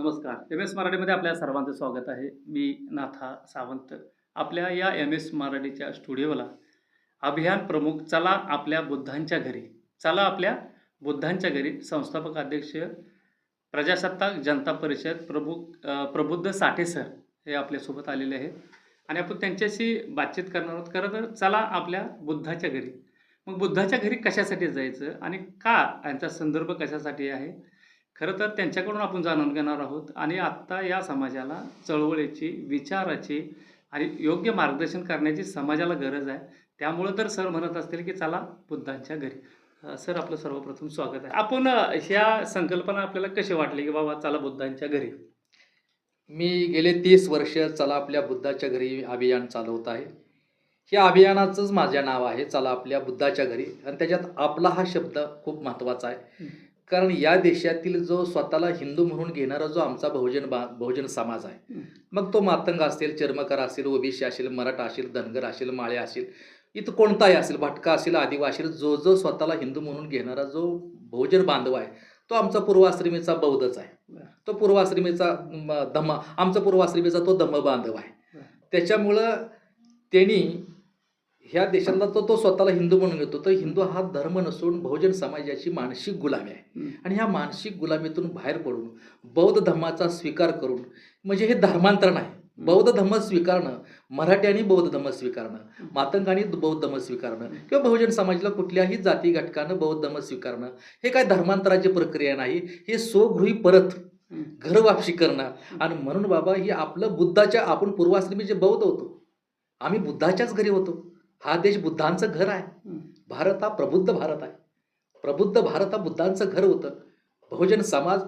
नमस्कार. M S मराठीमध्ये आपल्या सर्वांचं स्वागत आहे. मी नाथा सावंत. आपल्या या एम एस मराठीच्या स्टुडिओला अभियान प्रमुख चला आपल्या बुद्धांच्या घरी. चला आपल्या बुद्धांच्या घरी संस्थापक अध्यक्ष प्रजासत्ताक जनता परिषद प्रमुख प्रबुद्ध साठे सर हे आपल्यासोबत आलेले आहेत. आणि आपण त्यांच्याशी बातचीत करणार आहोत. खरं तर चला आपल्या बुद्धाच्या घरी. मग बुद्धाच्या घरी कशासाठी जायचं आणि का? यांचा संदर्भ कशासाठी आहे? खरं तर त्यांच्याकडून आपण जाणून घेणार आहोत आणि आत्ता या समाजाला चळवळीची विचाराची आणि योग्य मार्गदर्शन करण्याची समाजाला गरज आहे. त्यामुळं तर सर म्हणत असतील की चला बुद्धांच्या घरी. सर आपलं सर्वप्रथम स्वागत आहे. आपण ह्या संकल्पना आपल्याला कशी वाटली की बाबा चला बुद्धांच्या घरी? मी गेले तीस वर्ष चला आपल्या बुद्धाच्या घरी अभियान चालवत आहे. या अभियानाचंच माझे नाव आहे चला आपल्या बुद्धाच्या घरी. आणि त्याच्यात आपला हा शब्द खूप महत्त्वाचा आहे. कारण या देशातील जो स्वतःला हिंदू म्हणून घेणारा जो आमचा बहुजन बा बहुजन समाज आहे. मग तो मातंग असेल चर्मकार असेल ओबीसी असेल मराठा असेल धनगर असेल माळे असेल इथं कोणताही असेल भटका असेल आदिवासी जो जो स्वतःला हिंदू म्हणून घेणारा जो बहुजन बांधव आहे तो आमचा पूर्वाश्रमीचा बौद्धच आहे. तो पूर्वाश्रमीचा म, धम्म आमचा पूर्वाश्रमीचा तो धम्म बांधव आहे. त्याच्यामुळं त्यांनी ह्या देशातला तो तो स्वतःला हिंदू म्हणून घेतो. तर हिंदू हा धर्म नसून बहुजन समाजाची मानसिक गुलामी आहे. आणि ह्या मानसिक गुलामीतून बाहेर पडून बौद्ध धर्माचा स्वीकार करून म्हणजे हे धर्मांतरण आहे. बौद्ध धर्म स्वीकारणं मराठ्यांनी बौद्ध धर्म स्वीकारणं मातंगाने बौद्ध धर्म स्वीकारणं किंवा बहुजन समाजाला कुठल्याही जाती घटकानं बौद्ध धर्म स्वीकारणं हे काय धर्मांतराची प्रक्रिया नाही. हे स्वगृही परत. घर वापशी करणं. आणि म्हणून बाबा ही आपलं बुद्धाच्या आपण पूर्वाश्रमीचे बौद्ध होतो आम्ही बुद्धाच्याच घरी होतो. हा देश बुद्धांचं घर आहे. भारत हा प्रबुद्ध भारत आहे. प्रबुद्ध भारत हा बुद्धांचं घर होतं. बहुजन समाज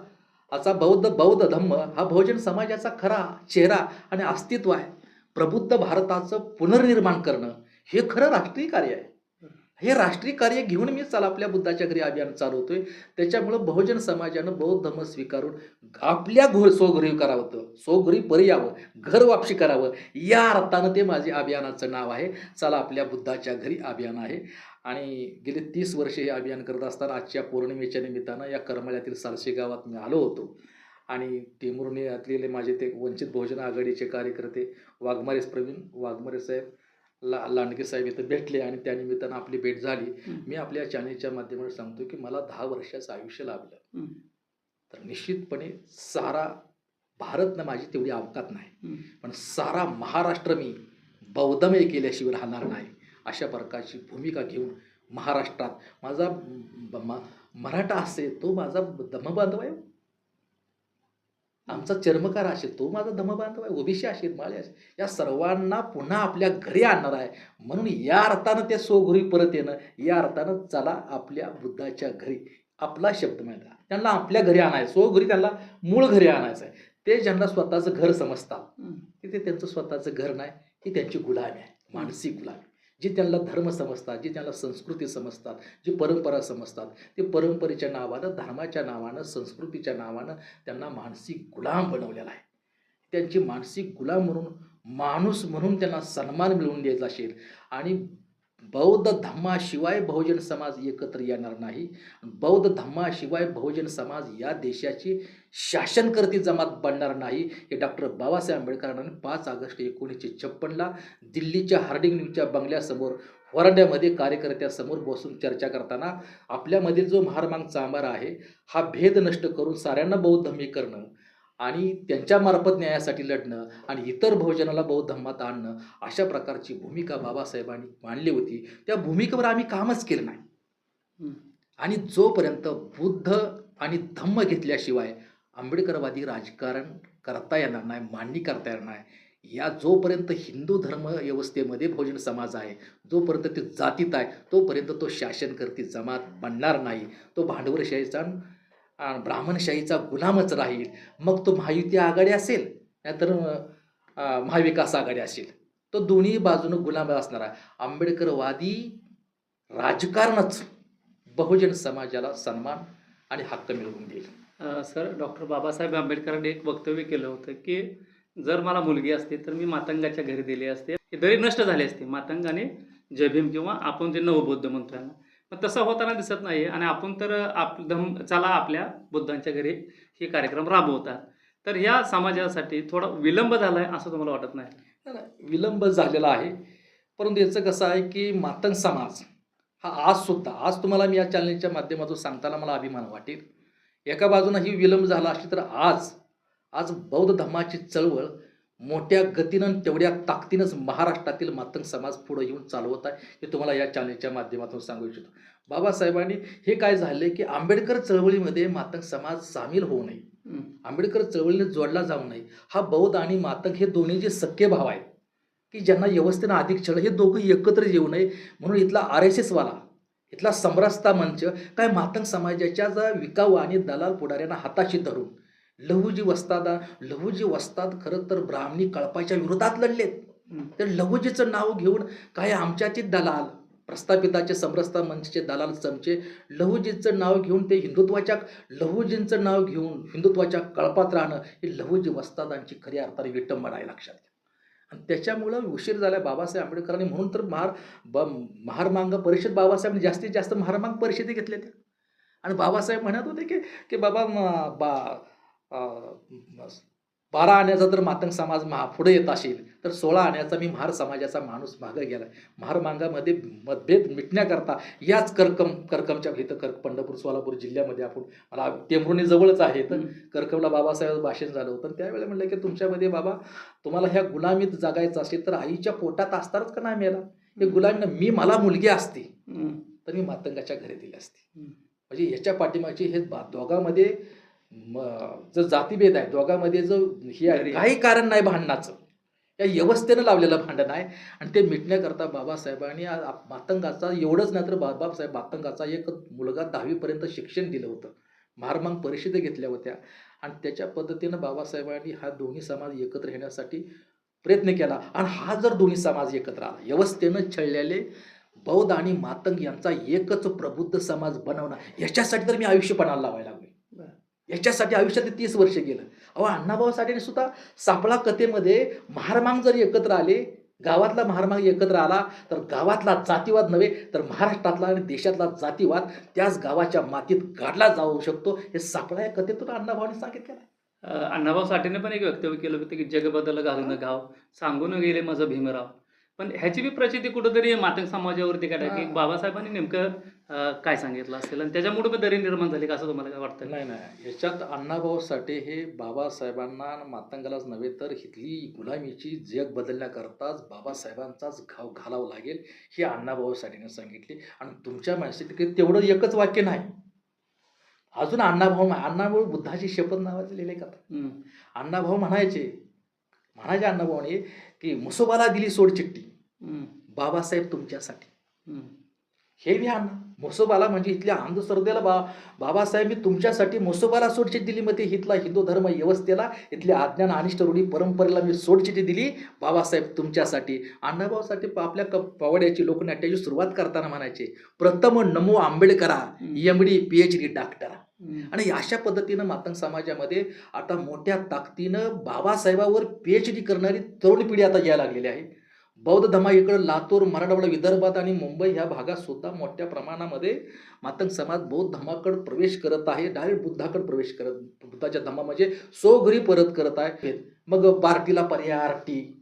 असा बौद्ध बौद्ध धम्म हा बहुजन समाजाचा खरा चेहरा आणि अस्तित्व आहे. प्रबुद्ध भारताचं पुनर्निर्माण करणं हे खरं राष्ट्रीय कार्य आहे. हे राष्ट्रीय कार्य घेऊन मी चला आपल्या बुद्धाच्या घरी अभियान चालवतोय. त्याच्यामुळं बहुजन समाजानं बौद्ध धर्म स्वीकारून आपल्या घोर स्वगृही करावं होतं स्वगृही परी यावं घर वापशी करावं या अर्थानं ते माझे अभियानाचं नाव आहे. चला आपल्या बुद्धाच्या घरी अभियान आहे. आणि गेले तीस वर्षे हे अभियान करत असताना आजच्या पौर्णिमेच्या निमित्तानं या करमाळ्यातील सारशी गावात मी आलो होतो. आणि टेमुर्णे असलेले माझे ते वंचित बहुजन आघाडीचे कार्यकर्ते वाघमारेस प्रवीण वाघमारे साहेब ला लांडगे साहेब इथं भेटले आणि त्या निमित्तानं आपली भेट झाली. मी आपल्या चॅनेलच्या माध्यमातून सांगतो की मला दहा वर्षाचं आयुष्य लाभलं. तर निश्चितपणे सारा भारतनं माझी तेवढी अवकात नाही. पण सारा महाराष्ट्र मी बौद्धमय केल्याशिवाय राहणार नाही अशा प्रकारची भूमिका घेऊन महाराष्ट्रात माझा मराठा असेल तो माझा धमबांधव आहे आमचा चर्मकार असेल तो माझा धमबांधव आहे ओबीसी असेल माळे असेल या सर्वांना पुन्हा आपल्या घरी आणणार आहे म्हणून या अर्थानं त्या स्वगृही परत येणं या अर्थानं चला आपल्या बुद्धाच्या घरी आपला शब्द आहे. त्यांना आपल्या घरी आणायचं स्वगृही त्यांना मूळ घरी आणायचं आहे ते ज्यांना स्वतःचं घर समजतात. की ते त्यांचं स्वतःचं घर नाही ही त्यांची गुलामी आहे मानसिक गुलामी जे त्यांना धर्म समजतात जी त्यांना संस्कृती समजतात जी परंपरा समजतात ते परंपरेच्या नावानं धर्माच्या नावानं संस्कृतीच्या नावानं त्यांना मानसिक गुलाम बनवलेला आहे. त्यांची मानसिक गुलाम म्हणून माणूस म्हणून त्यांना सन्मान मिळवून द्यायचा असेल आणि बौद्ध धम्माशिवाय बहुजन समाज एकत्र येणार नाही. बौद्ध धम्माशिवाय बहुजन समाज या देशाची शासनकर्ती जमात बनणार नाही. हे डॉक्टर बाबासाहेब आंबेडकरांनी पाच ऑगस्ट एकोणीसशे छप्पनला दिल्लीच्या हार्डिंग न्यूजच्या बंगल्यासमोर वरांड्यामध्ये कार्यकर्त्यासमोर बसून चर्चा करताना आपल्यामधील जो महारमांग चांबारा आहे हा भेद नष्ट करून साऱ्यांना बौद्ध धम्मी करणं आणि त्यांच्यामार्फत न्यायासाठी लढणं आणि इतर बहुजनाला बौद्ध धम्मात आणणं अशा प्रकारची भूमिका बाबासाहेबांनी मांडली होती. त्या भूमिकेवर आम्ही कामच केलं नाही. आणि जोपर्यंत बुद्ध आणि धम्म घेतल्याशिवाय आंबेडकरवादी राजकारण करता येणार नाही मांडणी करता येणार नाही या जोपर्यंत हिंदू धर्म व्यवस्थेमध्ये बहुजन समाज आहे जोपर्यंत ते जातीत आहे तोपर्यंत तो शासनकर्ती जमात बनणार नाही. तो भांडवलशाहीचा ब्राह्मणशाहीचा गुलामच राहील. मग तो महायुती आघाडी असेल नाहीतर महाविकास आघाडी असेल. तो दोन्ही बाजूनं गुलाम असणार आहे. आंबेडकरवादी राजकारणच बहुजन समाजाला सन्मान आणि हक्क मिळवून देईल. सर डॉक्टर बाबासाहेब आंबेडकरांनी एक वक्तव्य केलं होतं की जर मला मुलगी असते तर मी मातंगाच्या घरी दिली असते. दरी नष्ट झाली असते. मातंगाने जयभीम किंवा आपण जे नवबौद्ध म्हणतो यांना पण तसं होताना दिसत नाही आणि आपण तर आप धम चला आपल्या बुद्धांच्या घरी हे कार्यक्रम राबवतात. तर ह्या समाजासाठी थोडा विलंब झाला आहे असं तुम्हाला वाटत नाही. विलंब झालेला आहे. परंतु याचं कसं आहे की मातंग समाज हा आज सुद्धा आज तुम्हाला मी या चॅनलच्या माध्यमातून सांगताना मला अभिमान वाटेल. एका बाजूनं ही विलंब झाला असली तर आज आज बौद्ध धर्माची चळवळ मोठ्या गतीनं तेवढ्या ताकदीनंच महाराष्ट्रातील मातंग समाज पुढे येऊन चालवत आहे हे तुम्हाला या चॅनलच्या माध्यमातून सांगू इच्छितो. बाबासाहेबांनी हे काय झाले की आंबेडकर चळवळीमध्ये मातंग समाज सामील होऊ नये. आंबेडकर चळवळीने जोडला जाऊ नये. हा बौद्ध आणि मातंग हे दोन्ही जे सख्खे भाव आहेत की ज्यांना व्यवस्थेनं अधिक छळ हे दोघं एकत्र येऊ नये. म्हणून इथला आर एस एसवाला इथला समरसता मंच काय मातंग समाजाच्या जा विकाऊ आणि दलाल पुढाऱ्यांना हाताशी धरून लहुजी वस्तादा लहुजी वस्ताद खरं तर ब्राह्मणी कळपाच्या विरोधात लढलेत. तर लहुजीचं नाव घेऊन काय आमच्याचे दलाल प्रस्थापिताचे समरसता मंचचे दलाल चमचे लहुजीचं नाव घेऊन ते हिंदुत्वाच्या लहुजींचं नाव घेऊन हिंदुत्वाच्या कळपात राहणं ही लहुजी वस्तादांची खरी अर्थाने विटंबना आहे लक्षात घ्या. आणि त्याच्यामुळं उशीर झाला बाबासाहेब आंबेडकरांनी. म्हणून तर महार ब महारमांग परिषद बाबासाहेबांनी जास्तीत जास्त महारमांग परिषदे घेतल्या त्या. आणि बाबासाहेब म्हणत होते की की बाबा बा बारा आण्याचा जर मातंग समाज महा पुढे येत असेल तर सोळा आण्याचा मी महार समाजाचा माणूस मागं गेला महार मांगामध्ये मतभेद मिटण्याकरता याच करकम करकमच्या इथं कर पंढरपूर सोलापूर जिल्ह्यामध्ये आपण मला टेंभुर्णी जवळच आहे तर. करकमला बाबासाहेब भाषण झालं होतं त्यावेळेला म्हणलं की तुमच्यामध्ये बाबा तुम्हाला ह्या गुलामीत जगायचं असेल तर आईच्या पोटात असताच का नाही मेला हे गुलामीनं मी मला मुलगी असती. तर मी मातंगाच्या घरी दिली असती. म्हणजे याच्या पाठीमागची हे दोघांमध्ये जो जातीभेद आहे दोघांमध्ये जो हे. काही कारण नाही भांडणाचं. या व्यवस्थेनं लावलेलं भांडण आहे. आणि ते मिटण्याकरता बाबासाहेबांनी मातंगाचा एवढंच नाही तर बाबासाहेब मातंगाचा एक मुलगा दहावीपर्यंत शिक्षण दिलं होतं. महारमांग परिषदे घेतल्या होत्या. आणि त्याच्या पद्धतीनं बाबासाहेबांनी हा दोन्ही समाज एकत्र येण्यासाठी प्रयत्न केला. आणि हा जर दोन्ही समाज एकत्र आला व्यवस्थेनं छळलेले बौद्ध आणि मातंग यांचा एकच प्रबुद्ध समाज बनवणं याच्यासाठी तर मी आयुष्य पणाला लावायला लागलो. याच्यासाठी आयुष्यात तीस वर्ष गेलं. अहो अण्णाभाऊ साठेने सुद्धा सापळा कथेमध्ये महारमांग जर एकत्र आले गावातला महारमांग एकत्र आला तर गावातला जातीवाद नव्हे तर महाराष्ट्रातला आणि देशातला जातीवाद त्याच गावाच्या मातीत गाडला जाऊ शकतो. हे सापळा या कथेतून अण्णाभाऊने सांगितलेलं आहे. अण्णाभाऊ साठेने पण एक वक्तव्य केलं होतं की जग बदल घालून गाव. सांगून गेले माझं भीमराव. पण ह्याची बी प्रचिती कुठंतरी मातंग समाजावरती काढा की. बाबासाहेबांनी नेमकं काय सांगितलं असेल? आणि त्याच्यामुळे पण दरी निर्माण झाली का असं तुम्हाला काय वाटतं? नाही नाही. याच्यात अण्णाभाऊ साठे हे बाबासाहेबांना मातंगालाच नव्हे तर इथली गुलामीची जग बदलण्याकरताच बाबासाहेबांचाच घाव घालावं लागेल ही अण्णाभाऊ साठेने सांगितली. आणि तुमच्या मानसिकतेत तेवढं एकच वाक्य नाही. अजून अण्णाभाऊ अण्णाभाऊ बुद्धाची शपथ नावाचे लिहिले का. अण्णाभाऊ म्हणायचे म्हणायचे अण्णाभाऊने की मुसोबाला दिली सोड. बाबासाहेब तुमच्यासाठी. हे मी अण्णा मोसोबाला म्हणजे इथल्या अंधश्रद्धेला बा बाबासाहेब मी तुमच्यासाठी मोसोबाला सोडचिठी दिली मग ते इथला हिंदू धर्म व्यवस्थेला इथल्या अज्ञान अनिष्ट रूढी परंपरेला मी सोडचिठी दिली बाबासाहेब तुमच्यासाठी. अण्णाभाऊसाठी आपल्या क पवाड्याची लोकनाट्याची सुरुवात करताना म्हणायचे प्रथम नमो आंबेडकरा M D P H D डॉक्टरा. आणि अशा पद्धतीनं मातंग समाजामध्ये आता मोठ्या ताकदीनं बाबासाहेबावर पी एच डी करणारी तरुण पिढी आता यायला लागलेली आहे. बौद्ध धमा इकडं लातूर मराठवाडा विदर्भात आणि मुंबई ह्या भागात सुद्धा मोठ्या प्रमाणामध्ये मातंग समाज बौद्ध धर्माकडे प्रवेश करत आहे. डायरेक्ट बुद्धाकडे प्रवेश करत बुद्धाच्या धमा म्हणजे सो घरी परत करत आहे. मग पार्टीला पर्याय आरटी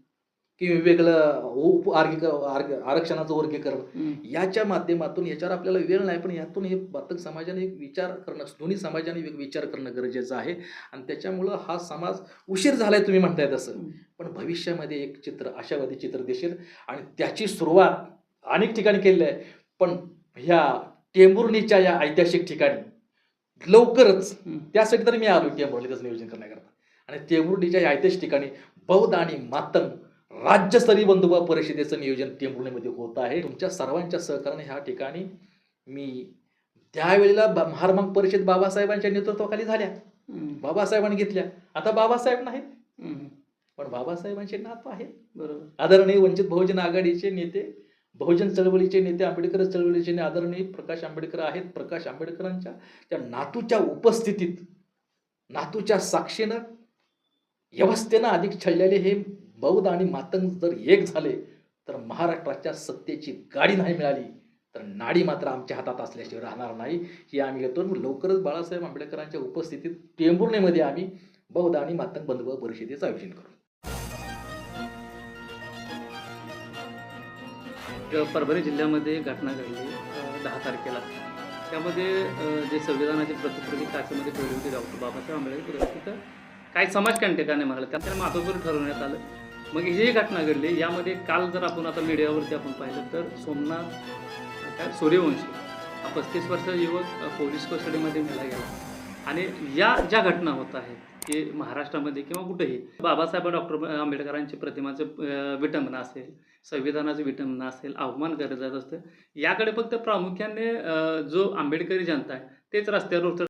किंवा वेगळं उप आर्गिक आर्ग आरक्षणाचं वर्गीकरण. याच्या माध्यमातून याच्यावर आपल्याला वेळ नाही पण यातून हे बातक समाजाने एक विचार करणं दोन्ही समाजाने एक विचार करणं गरजेचं आहे आणि त्याच्यामुळं हा समाज उशीर झालाय तुम्ही म्हणताय तसं. पण भविष्यामध्ये एक चित्र आशावादी चित्र दिसेल आणि त्याची सुरुवात अनेक ठिकाणी केलेली आहे पण ह्या टेंभुर्णीच्या या ऐतिहासिक ठिकाणी लवकरच. त्यासाठी तर मी आलो टेंभुर्णी त्याचं नियोजन करण्याकरता आणि टेंभुर्णीच्या या ऐतिहासिक ठिकाणी बौद्ध आणि मातंग राज्यस्तरीय बंधुभाव परिषदेचं नियोजन टेंभुर्णीमध्ये होत आहे. तुमच्या सर्वांच्या सहकार्याने ह्या ठिकाणी मी त्यावेळेला महारमांग परिषद बाबासाहेबांच्या नेतृत्वाखाली झाल्या. बाबासाहेबांनी घेतल्या. आता बाबासाहेब नाहीत. हम्म. पण बाबासाहेबांचे नात आहेत. बरोबर. आदरणीय वंचित बहुजन आघाडीचे नेते बहुजन चळवळीचे नेते आंबेडकर चळवळीचे ने- आदरणीय प्रकाश आंबेडकर आहेत. प्रकाश आंबेडकरांच्या त्या नातूच्या उपस्थितीत नातूच्या साक्षीनं व्यवस्थेनं अधिक छळलेले हे बौद्ध आणि मातंग जर एक झाले तर महाराष्ट्राच्या सत्तेची गाडी नाही मिळाली. तर नाडी मात्र आमच्या हातात असल्याशिवाय राहणार नाही. हे आम्ही घेतो. लवकरच बाळासाहेब आंबेडकरांच्या उपस्थितीत टेंभुर्णीमध्ये आम्ही बौद्ध आणि मातंग बंधुभाव परिषदेचं आयोजन करू. परभणी जिल्ह्यामध्ये घटना घडली दहा तारखेला. त्यामध्ये जे संविधानाचे प्रतिकृती काचेमध्ये ठेवली होती डॉक्टर बाबासाहेब आंबेडकर. तिथं काही समाजकंटकाने म्हणाले? त्यानंतर मातोश्वर ठरवण्यात आलं. मग ही जी घटना घडली. यामध्ये काल जर आपण आता मीडियावरती आपण पाहिलं तर सोमनाथ काय सूर्यवंशी हा पस्तीस वर्ष युवक पोलीस कस्टडीमध्ये नेला गेला. आणि या ज्या घटना होत आहेत की महाराष्ट्रामध्ये किंवा कुठेही बाबासाहेब डॉक्टर आंबेडकरांची प्रतिमाचं विटंबना असेल संविधानाचं विटंबना असेल अवमान करत जात असतं याकडे फक्त प्रामुख्याने जो आंबेडकरी जनता आहे तेच रस्त्यावर उतर